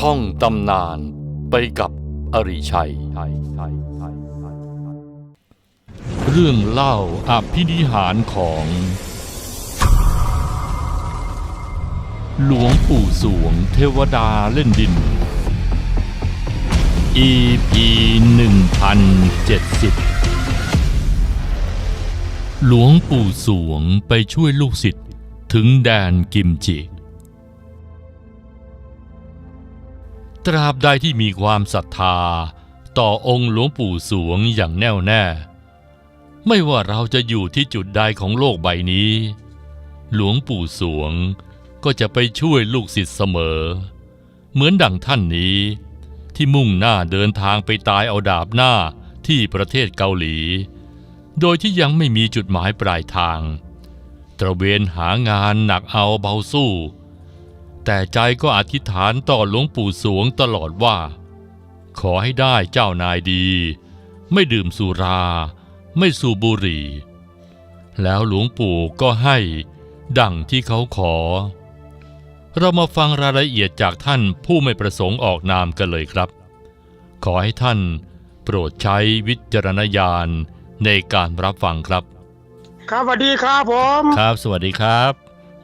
ท่องตำนานไปกับอริชัย เรื่องเล่าอภินิหารของ หลวงปู่สวงเทวดาเล่นดิน EP 1070 หลวงปู่สวงไปช่วยลูกศิษย์ถึงแดนกิมจิ ตราบใดที่มีความศรัทธา ต่อองค์หลวงปู่สวงอย่างแน่วแน่ ไม่ว่าเราจะอยู่ที่จุดใดของโลกใบนี้ หลวงปู่สวงก็จะไปช่วยลูกศิษย์เสมอ เหมือนดังท่านนี้ ที่มุ่งหน้าเดินทางไปตายเอาดาบหน้าที่ประเทศเกาหลี โดยที่ยังไม่มีจุดหมายปลายทาง ตระเวนหางานหนักเอาเบาสู้ แต่ใจก็อธิษฐานต่อหลวงปู่สวงตลอดว่า ขอให้ได้เจ้านายดี ไม่ดื่มสุรา ไม่สูบบุหรี่ แล้วหลวงปู่ก็ให้ดังที่เขาขอ เรามาฟังรายละเอียดจากท่านผู้ไม่ประสงค์ออกนามกันเลยครับ ขอให้ท่านโปรดใช้วิจารณญาณในการรับฟังครับ ครับสวัสดีครับผม ครับ สวัสดีครับ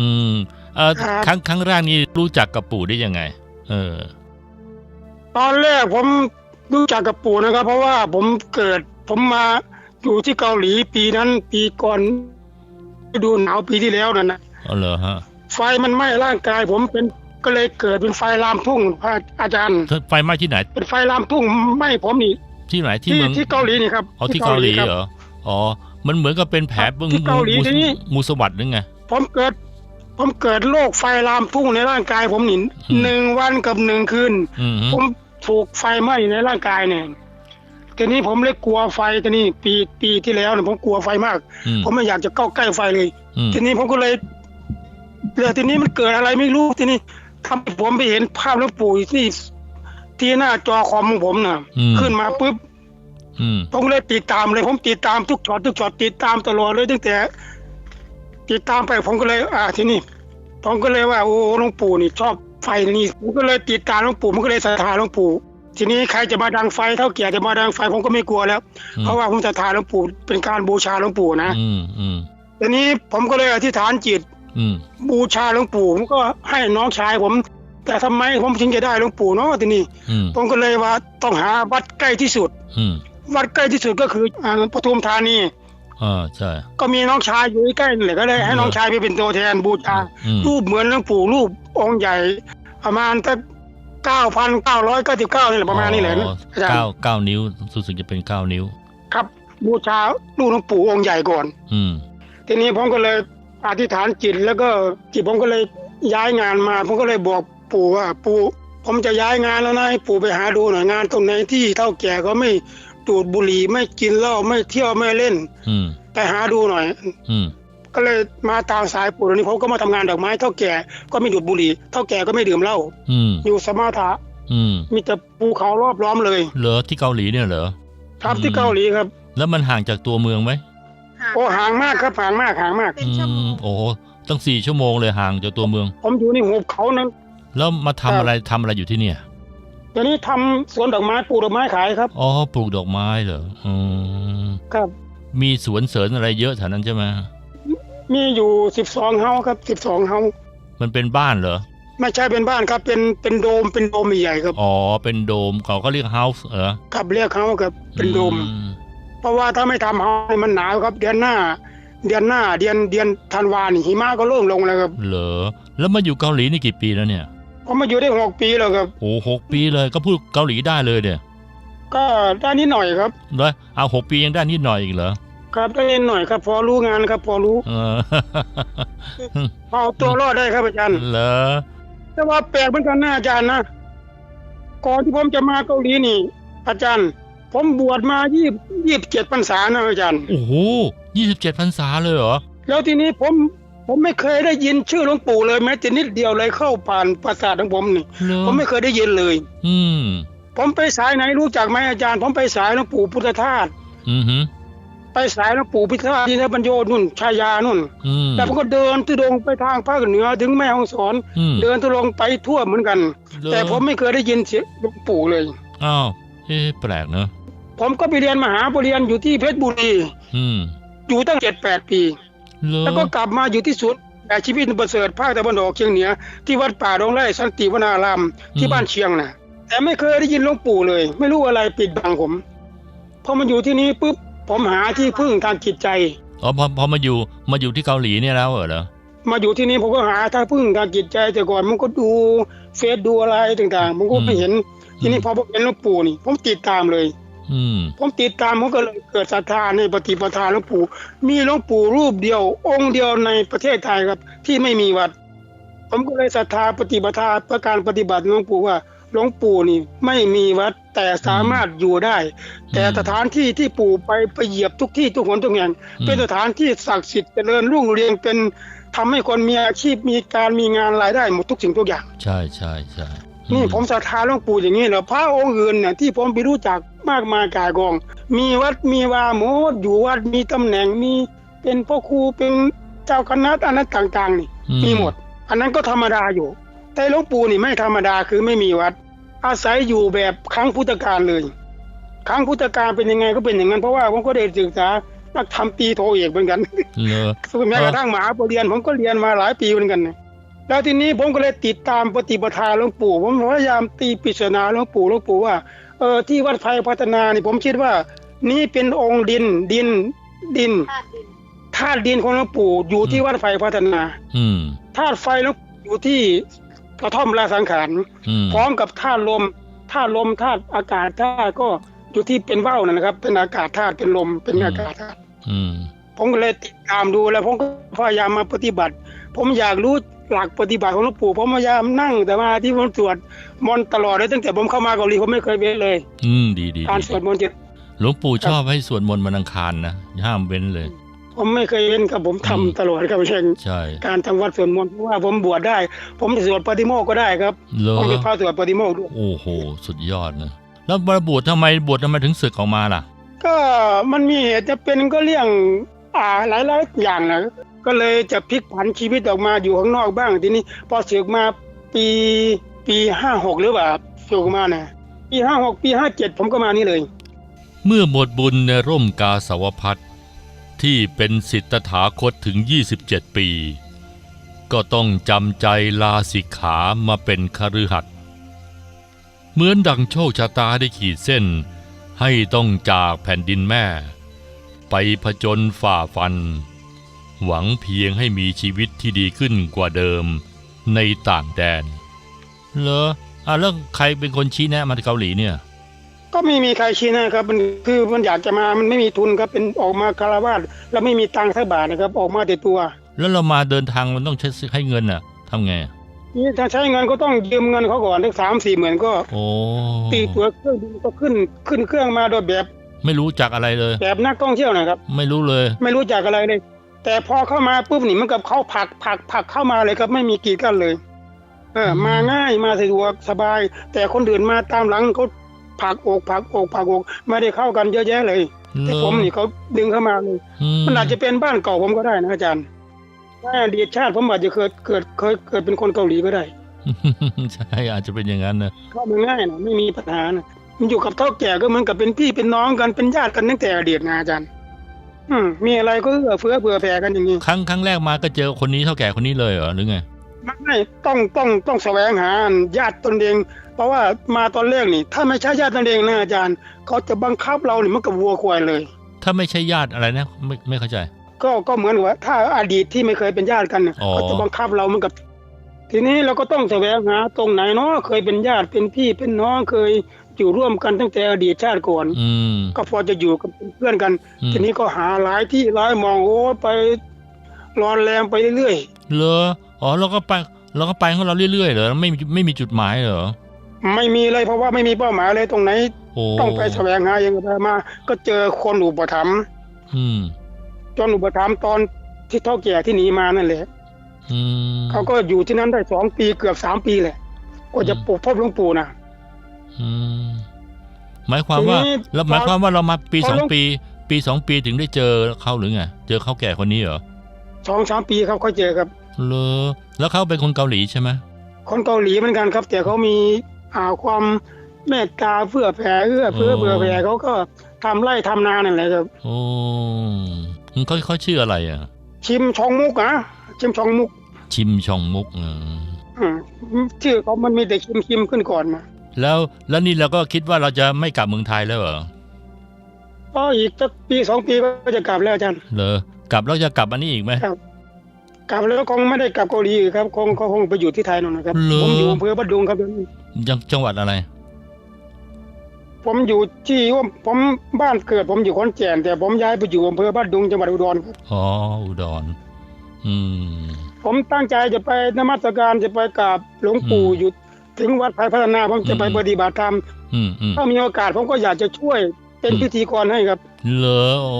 อืม เออครับ ครั้งครั้งแรกนี่รู้จักกับปู่ได้ยังไง เออ ตอนแรกผมรู้จักกับปู่นะครับ เพราะว่าผมเกิดผมมาอยู่ที่เกาหลีปีนั้นปีก่อนฤดูหนาวปีที่แล้วนั่นนะอ๋อเหรอฮะไฟมันไหม้ร่างกาย ผมเป็นก็เลยเกิดเป็นไฟลามทุ่งพระอาจารย์ ไฟไหม้ที่ไหน เป็นไฟลามทุ่งไหม้ผมนี่ที่ไหนที่ที่เมืองที่เกาหลีนี่ครับอ๋อที่เกาหลีครับ เหรอ อ๋อ มันเหมือนกับเป็นแผลบึ้งที่เกาหลีมูทีนี้ มูสวัสด์นึงไง ผมเกิด ผมเกิดโรคไฟลามทุ่งในร่างกาย ผมนี่อืมหนึ่งวันกับหนึ่งคืน อืมฮึผมถูกไฟไหม้ในร่างกายเนี่ยทีนี้ผมเลยกลัวไฟทีนี้ปีปีที่แล้วเนี่ยผมกลัวไฟมาก อืมผมไม่อยากจะเข้าใกล้ไฟเลย อืมทีนี้ผมก็เลยเรื่องทีนี้มันเกิดอะไรไม่รู้ทีนี้ทำให้ผมไปเห็นภาพหลวงปู่ที่ที่หน้าจอคอมของผมน่ะ อืมขึ้นมาปุ๊บอืมผมเลยติดตามเลย ผมติดตามทุกช็อตทุกช็อตติดตามตลอดเลยตั้งแต่ ติดตามไปผมก็เลย อ่าทีนี้ผมก็เลยว่าโอ้หลวงปู่นี่ชอบไฟนี่ผมก็เลยติดตามหลวงปู่ผมก็เลยศรัทธาหลวงปู่ ทีนี้ใครจะมาดังไฟเท่าแก่จะมาดังไฟผมก็ไม่กลัวแล้วอืมเพราะว่าผมศรัทธาหลวงปู่เป็นการบูชาหลวงปู่นะอืมอืมทีนี้ผมก็เลยอธิษฐานจิตอืมบูชาหลวงปู่ผมก็ให้น้องชายผม แต่ทำไมผมถึงจะได้หลวงปู่เนาะทีนี้อืมผมก็เลยว่าต้องหาวัดใกล้ที่สุดอืมวัดใกล้ที่สุดก็คืออ่าปทุมธานี อ่าใช่ ก็มีน้องชายอยู่ใกล้ๆนี่แหละก็เลยให้น้องชายไปเป็นตัวแทนบูชาอืมรูปเหมือนหลวงปู่รูปองค์ใหญ่ ประมาณตั้งเก้าพันเก้าร้อยเก้าสิบเก้านี่แหละประมาณนี้แหละอ๋ออาจารเก้าย์เก้านิ้วรู้สึกจะเป็นเก้านิ้ว ครับ บูชารูปหลวงปู่องค์ใหญ่ก่อน อืม ทีนี้ผมก็เลยอธิษฐานจิตแล้วก็จิตผมก็เลยย้ายงานมา ผมก็เลยบอกปู่ว่าปู่ผมจะย้ายงานแล้วนะให้ปู่ไปหาดูหน่อยงานตรงไหนที่เท่าแก่ก็ไม่ ดูดบุหรี่ไม่กินเหล้าไม่เที่ยวไม่เล่น อืมไปหาดูหน่อย อืมก็เลยมาตามสายปู่ตอนนี้ผมก็มาทำงานดอกไม้เท่าแก่ก็ไม่ดูดบุหรี่เท่าแก่ก็ไม่ดื่มเหล้าอืมอยู่สมาถะอืมมีแต่ภูเขารอบล้อมเลย เหรอที่เกาหลีเนี่ยเหรอครับอืมที่เกาหลีครับ แล้วมันห่างจากตัวเมืองไหมโอ้ห่างมากครับห่างมากห่างมากเป็นชั่วโมงอืโอ้โหตั้งสี่ชั่วโมงเลยห่างจากตัวเมือง ผมอยู่ในหุบเขานั้น แล้วมาทำครับอะไรทำอะไรอยู่ที่เนี่ย ตอนนี้ทำสวนดอกไม้ปลูกดอกไม้ขายครับ อ๋อปลูกดอกไม้เหรออืมครับ มีสวนเสริญอะไรเยอะแถวนั้นใช่ไหมมีอยู่สิบสองเฮาครับสิบสองเฮามันเป็นบ้านเหรอไม่ใช่เป็นบ้านครับเป็นเป็นโดมเป็นโดมใหญ่ๆครับอ๋อเป็นโดมเขาก็เรียกเฮาส์เหรอครับเรียกเขาครับเป็นโดมอืเพราะว่าถ้าไม่ทำเฮาให้มันหนาวครับ เดือนหน้า เดือนหน้าเดือนเดือนธันวานี่หิมะก็เริ่มลงแล้วครับ เหรอแล้วมาอยู่เกาหลีนี่กี่ปีแล้วเนี่ย ผมมาอยู่ได้หกปีแล้วครับโอ้หกปีเลยก็พูดเกาหลีได้เลยเนี่ยก็ได้นิดหน่อยครับแล้วเอาหกปียังได้นิดหน่อยอีกเหรอครับได้นิดหน่อยครับ พอรู้งานครับ พอรู้เออพอเอาตัวรอดได้ครับอาจารย์เหรอแต่ว่าแปลกเหมือนกันนะอาจารย์นะก่อนที่ผมจะมาเกาหลีนี่ อาจารย์ ผมบวชมายี่ยี่สิบเจ็ดพรรษานะอาจารย์โอ้โหยี่สิบเจ็ดพรรษาเลยเหรอแล้วทีนี้ผม ผมไม่เคยได้ยินชื่อหลวงปู่เลยแม้แต่นิดเดียวเลยเข้าผ่านประสาทของผมนี่เหรอผมไม่เคยได้ยินเลย อืมผมไปสายไหนรู้จักไหมอาจารย์ ผมไปสายหลวงปู่พุทธทาสอือหือไปสายหลวงปู่พิธาที่นบรรโยนุ่นชายานุ่นอืมแล้วผมก็เดินทุดงไปทางภาคเหนือถึงแม่ฮ่องสอนอืมเดินทุดงไปทั่วเหมือนกันเหรอแต่ผมไม่เคยได้ยินเสียงหลวงปู่เลยอ้าวเอ๊ะแปลกเนอะผมก็ไปเรียนมหาปริญญาอยู่ที่เพชรบุรีอืมอยู่ตั้งเจ็ดแปดปีเหรอ แล้วก็กลับมาอยู่ที่ศูนย์แต่ชีวิตประเสริฐภาคตะวันออกเฉียงเหนือที่วัดป่าดงไร่สันติวนารามที่บ้านเชียงนะแต่ไม่เคยได้ยินหลวงปู่เลย ไม่รู้อะไรปิดบังผมพอมาอยู่ที่นี้ปุ๊บผมหาที่พึ่งทางจิตใจอ๋อพอพอมาอยู่มาอยู่ที่เกาหลีเนี่ยแล้วเหรอมาอยู่ที่นี่ผมก็หาทางพึ่งทางจิตใจแต่ก่อนมันก็ดูเฟซดูอะไรต่างๆผมก็ไม่เห็น ทีนี้พอผมเห็นหลวงปู่นี่ ผมติดตามเลยอืม ผมติดตามผมก็เลยเกิดศรัทธาในปฏิปทาหลวงปู่มีหลวงปู่รูปเดียว องค์เดียวในประเทศไทยครับ ที่ไม่มีวัด ผมก็เลยศรัทธาปฏิปทาประการปฏิบัติหลวงปู่ว่าหลวงปู่นี่ไม่มีวัดแต่สามารถอยู่ได้ แต่สถานที่ที่ปู่ไปไปเหยียบทุกที่ทุกหนทุกแห่งอืมเป็นสถานที่ศักดิ์สิทธิ์เจริญรุ่งเรืองเป็นทำให้คนมีอาชีพมีการมีงานรายได้หมดทุกสิ่งทุกอย่าง ใช่ใช่ใช่นี่อืผมศรัทธาหลวงปู่อย่างนี้เหรอพระองค์อื่นเนี่ยที่ผมไปรู้จัก มากมายกายกอง มีวัดมีวาโมดอยู่วัดมีตำแหน่งมีเป็นพ่อครูเป็นเจ้าคณะอันนั้นต่างๆ นี่อืมีหมด อันนั้นก็ธรรมดาอยู่ แต่หลวงปู่นี่ไม่ธรรมดาคือไม่มีวัด อาศัยอยู่แบบครั้งพุทธกาลเลย ครั้งพุทธกาลเป็นยังไงก็เป็นอย่างนั้นเพราะว่าผมก็ได้ศึกษานักทำปีโทเอกเหมือนกันเหรอแม้กระทั่งมหาปรริญญาผมก็เรียนมาหลายปีเหมือนกันนะแล้วทีนี้ผมก็เลยติดตามปฏิปทาหลวงปู่ ผมพยายามตีปริศนาหลวงปู่หลวงปู่ว่า เออที่วัดไฟพัฒนานี่ผมคิดว่า นี่เป็นองค์ดินดินดินธาตุดินธาตุดินของหลวงปู่อยู่ที่วัดไฟพัฒนา อืมธาตุไฟหลวงปู่อยู่ที่กระท่อมราสังขารอืมพร้อมกับธาตุลมธาตุลมธาตุอากาศธาตุก็อยู่ที่เป็นว่าวนั่นนะครับ เป็นอากาศธาตุเป็นลมเป็นอากาศธาตุอืมผมก็เลยติดตามดูแล้วผมก็พยายามมาปฏิบัติ ผมอยากรู้ หลักปฏิบัติของหลวงปู่ผมพยายามนั่ง แต่ว่าที่ผมสวดมนต์ตลอดเลยตั้งแต่ผมเข้ามาเกาหลีผมไม่เคยเว้นเลย อืมดีดีการดีสวดมนต์เจ็ดหลวงปู่ชอบให้สวดมนต์วันอังคารนะห้ามเว้นเลย ผมไม่เคยเว้นครับผมทำอืมตลอดครับเช่นใช่การทำวัดสวดมนต์เพราะว่าผมบวชได้ ผมจะสวดปฏิโมกข์ก็ได้ครับเหรอผมเป็นพระสวดปฏิโมกข์ด้วยโอ้โหสุดยอดนะแล้วบวชทำไมบวชทำไมถึงศึกออกมาล่ะ ก็มันมีเหตุจะเป็นก็เรื่องอ่าหลายหลายๆอย่างนะ ก็เลยจะพลิกผันชีวิตออกมาอยู่ข้างนอกบ้างทีนี้พอเสือกมาปีปีห้าหกหรือเปล่าเสือกมานะปีห้าหกปีห้าเจ็ดผมก็มานี่เลย เมื่อหมดบุญในร่มกาสาวพัฒที่เป็นสิทธถาคตถึง 27 ปี ก็ต้องจำใจลาสิกขามาเป็นคฤหัสถ์เหมือนดังโชคชะตาได้ขีดเส้น ให้ต้องจากแผ่นดินแม่ ไปผจญฝ่าฟัน หวังเพียงให้มีชีวิตที่ดีขึ้นกว่าเดิมในต่างแดน เหรออะแล้วใครเป็นคนชี้แนะมาที่เกาหลีเนี่ย ก็ไม่มีใครชี้นะครับ มันคือมันอยากจะมา มันไม่มีทุนครับ เป็นออกมาคารวาสแล้วไม่มีตังค์สักบาทนะครับ ออกมาแต่ตัว แล้วเรามาเดินทางมันต้องใช้ให้เงินน่ะทำไงนี่ถ้าใช้เงินก็ต้องยืมเงินเขาก่อนสักสามสี่หมื่นก็โอ้ตีตัวเครื่องบินก็ขึ้นขึ้นเครื่องมาโดยแบบไม่รู้จักอะไรเลย แบบนักท่องเที่ยวนะครับ ไม่รู้เลย ไม่รู้จักอะไรเลย แต่พอเข้ามาปุ๊บนี่มันกับเขาผลักผลักผลักเข้ามาเลยครับไม่มีกีดกันเลย เอออืมมาง่ายมาสะดวกสบาย แต่คนอื่นมาตามหลังเขาผลักอกผลักอกผลักอกไม่ได้เข้ากันเยอะแยะเลยแต่ผมนี่เขาดึงเข้ามาเลยอืมันอาจจะเป็นบ้านเก่าผมก็ได้นะอาจารย์ถ้าอดีตชาติผมอาจจะเคยเกิดเคยเกิดเป็นคนเกาหลีก็ได้ใช่อาจจะเป็นอย่างนั้นนะเข้ามาง่ายนะไม่มีปัญหานะมันอยู่กับเท่าแก่ก็เหมือนกับเป็นพี่เป็นน้องกันเป็นญาติกันตั้งแต่อดีตนะอาจารย์ อืมมีอะไรก็เอื้อเฟื้อเผื่อแผ่กันอย่างนี้ครั้งครั้งแรกมาก็เจอคนนี้เท่าแก่คนนี้เลยเหรอหรือไงไม่ต้องต้องต้องแสวงหาญาติตนเอง เพราะว่ามาตอนแรกนี่ ถ้าไม่ใช่ญาติตนเองนะอาจารย์เขาจะบังคับเรานี่มันกับวัวควายเลย ถ้าไม่ใช่ญาติอะไรนะ ไม่ไม่เข้าใจ ก็ก็เหมือนกับว่า ถ้าอดีตที่ไม่เคยเป็นญาติกันเนี่ยอ๋อเขาจะบังคับเราเหมันกับ ทีนี้เราก็ต้องแสวงหาตรงไหนเนาะเคยเป็นญาติเป็นพี่เป็นน้องเคย อยู่ร่วมกันตั้งแต่อดีตชาติก่อนอืมก็พอจะอยู่กับเพื่อนกันอืมทีนี้ก็หาหลายที่หลายมองโอ้ไปรอนแรมไปเรื่อยเหรออ๋อเราก็ไปเราก็ไปของเราเรื่อยๆเหรอไม่มีไม่มีจุดหมายเหรอๆไม่มีเลยเพราะว่าไม่มีเป้าหมายเลยตรงไหนโอ้ต้องไปแสวงหาเองไปมา ก็เจอคนอุปถัมภ์อืมจนอุปถัมภ์ตอนที่เท่าแก่ที่หนีมานั่นแหละอืมเขาก็อยู่ที่นั้นได้สองปีเกือบสามปีแหละก็จะอืมปลูกพบหลวงปู่นะอืม หมายความว่าทีนี้แล้วหมายความว่าเรามาปีพอสองลงปี ปีสองปีถึงได้เจอเขาหรือไงเจอเขาแก่คนนี้เหรอสองสามปีครับเขาเจอครับเลอแล้วเขาเป็นคนเกาหลีใช่ไหมคนเกาหลีเหมือนกันครับ แต่เขามีอ่าความเมตตาเพื่อแผ่เอื้อเพื่อเบื่อแผ่เขาก็ทำไร่ทำนานั่นแหละครับโอ้เขาเขาชื่ออะไรอะ ชิมชองมุกอะชิมชองมุก ชิมชองมุกเอออืมชื่อเขามันมีแต่ชิมชิมขึ้นก่อนมา แล้วแล้วนี่เราก็คิดว่าเราจะไม่กลับเมืองไทยแล้วเหรอก็อีกสักปีสองปีก็จะกลับแล้วอาจารย์เลอกลับแล้วจะกลับอันนี้อีกไหมครับกลับแล้วคงไม่ได้กลับเกาหลีอีกครับคงก็คงไปอยู่ที่ไทยนั่นนะครับเหรอผมอยู่อำเภอบ้านดุงครับเดี๋ยวนี้ยังจังหวัดอะไร ผมอยู่ที่ว่าผมบ้านเกิด ผมอยู่ขอนแก่นแต่ผมย้ายไปอยู่อำเภอบ้านดุงจังหวัดอุดรครับอ๋ออุดร อืมผมตั้งใจจะไปนมัสการจะไปกราบหลวงปู่อืมอยู่ ถึงวัดไผ่พัฒนาผมจะไปอืมปฏิบัติธรรมอืมอืมถ้ามีโอกาสผมก็อยากจะช่วยเป็นอืมพิธีกรให้ครับเลอโอ้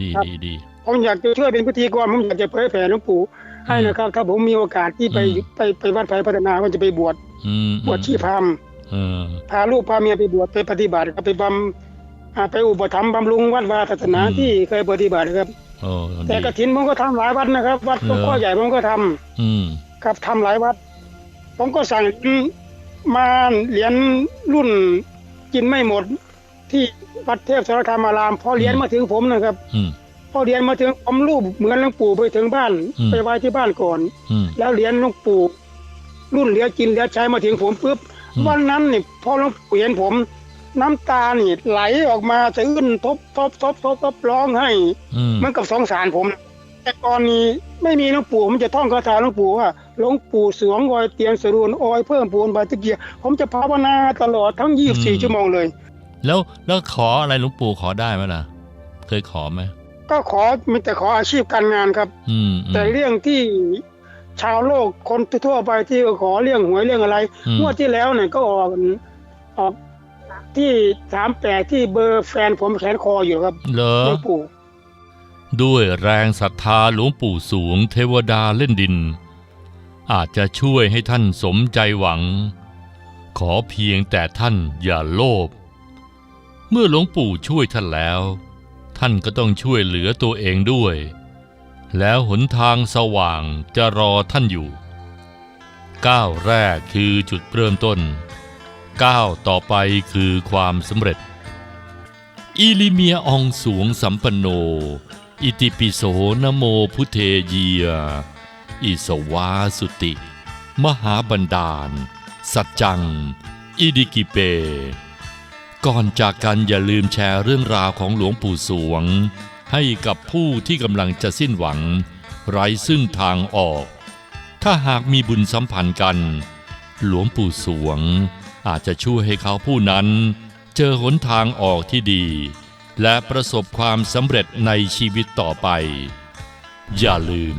ดีครับดีดีผมอยากจะช่วยเป็นพิธีกรผมอยากจะเผยแผ่หลวงปู่ให้อืมนะครับ ถ้าผมมีโอกาสที่ไปอืมไปไปวัดไผ่พัฒนาผมจะไปบวชอืมบวชชีพราหมณ์เออพาลูกพาเมียไปบวชไปปฏิบัติครับไปบำอ่าไปอุปถัมภ์บำรุงวัดวาศาสนาอืมที่เคยปฏิบัติครับโอ้แต่ดีกฐินผมก็ทำหลายวัดนะครับ วัดเหรอข้อใหญ่ผมก็ทำอืมครับทำหลายวัด ผมก็สั่งมาเหรียญรุ่นกินไม่หมด ที่วัดเทพสารคามารามพอเหรียญอืมมาถึงผมนะครับอืมพอเหรียญมาถึงผมรูปเหมือนหลวงปู่ไปถึงบ้านอืมไปไว้ที่บ้านก่อนอืมแล้วเหรียญหลวงปู่ รุ่นเหลือกินเหลือใช้มาถึงผมปุ๊บอืมวันนั้นนี่พอหลวงปู่เห็นผม น้ำตานี่ไหลออกมาสะอื้นทบทบทบทบทบร้องให้อืมเหมันกับสงสารผม แต่ก่อนนี้ไม่มีหลวงปู่ผมจะท่องคาถาหลวงปู่ว่า หลวงปู่สวงออยเตียนสรุนออยเพิ่มปูนบาตะเกียผมจะภาวนาตลอดทั้ง 24 ชั่วโมงเลย แล้วแล้วขออะไรหลวงปู่ขอได้ไหมล่ะ เคยขอไหมก็ขอมีแต่ขออาชีพการงานครับอืมอืมแต่เรื่องที่ชาวโลกคนทั่วไปที่ขอเรื่องหวยเรื่องอะไรอืมงวดที่แล้วเนี่ยก็ออกออกที่สามแปดที่เบอร์แฟนผมแขนคออยู่ครับเหรอหลวงปู่ด้วยแรงศรัทธาหลวงปู่สวงเทวดาเล่นดิน อาจจะช่วยให้ท่านสมใจหวัง ขอเพียงแต่ท่านอย่าโลภ เมื่อหลวงปู่ช่วยท่านแล้ว ท่านก็ต้องช่วยเหลือตัวเองด้วย แล้วหนทางสว่างจะรอท่านอยู่ ก้าวแรกคือจุดเริ่มต้น ก้าวต่อไปคือความสำเร็จ อิลิเมียอองสวงสัมปันโน อิติปิโสนโมพุทเทเยีย อิสวาสุติ มหาบันดาล สัจจัง อิดิกิเป ก่อนจากกันอย่าลืมแชร์เรื่องราวของหลวงปู่สวง ให้กับผู้ที่กำลังจะสิ้นหวัง ไร้ซึ่งทางออก ถ้าหากมีบุญสัมพันธ์กัน หลวงปู่สวง อาจจะช่วยให้เขาผู้นั้น เจอหนทางออกที่ดี และประสบความสำเร็จในชีวิตต่อไป อย่าลืม